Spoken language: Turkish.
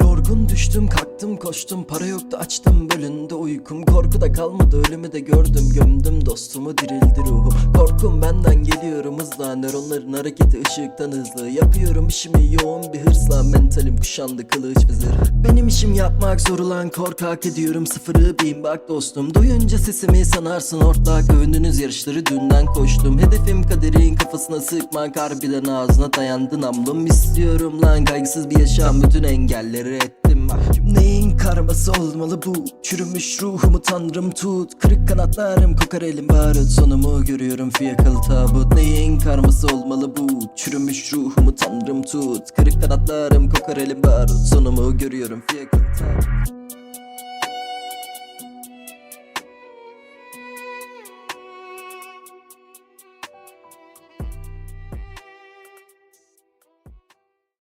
Yorgun düştüm kalktım koştum. Para yoktu açtım bölündü uykum. Korkuda kalmadı ölümü de gördüm. Gömdüm dostumu dirildi ruhum Korkum benden geliyorum hızla nöronların hareketi ışıktan hızlı. Yapıyorum işimi yoğun bir hırsla. Mentalim kuşandı kılıç ve zırh. Benim işim yapmak zor ulan korkak ediyorum. Sıfırı bin bak dostum. Duyunca sesimi sanarsın ortak. Övündünüz yarışları dünden koştum. Hedefim kaderin kafasına sıkmak. Harbiden ağzına dayandı namlum istiyorum lan. Kaygısız bir yaşam bütün engelleri Neyin karması olmalı bu. Çürümüş ruhumu tanrım tut. Kırık kanatlarım kokar elim barut Sonumu görüyorum fiyakalı tabut. Neyin karması olmalı bu? Çürümüş ruhumu tanrım tut. Kırık kanatlarım kokar elim barut Sonumu görüyorum fiyakalı tabut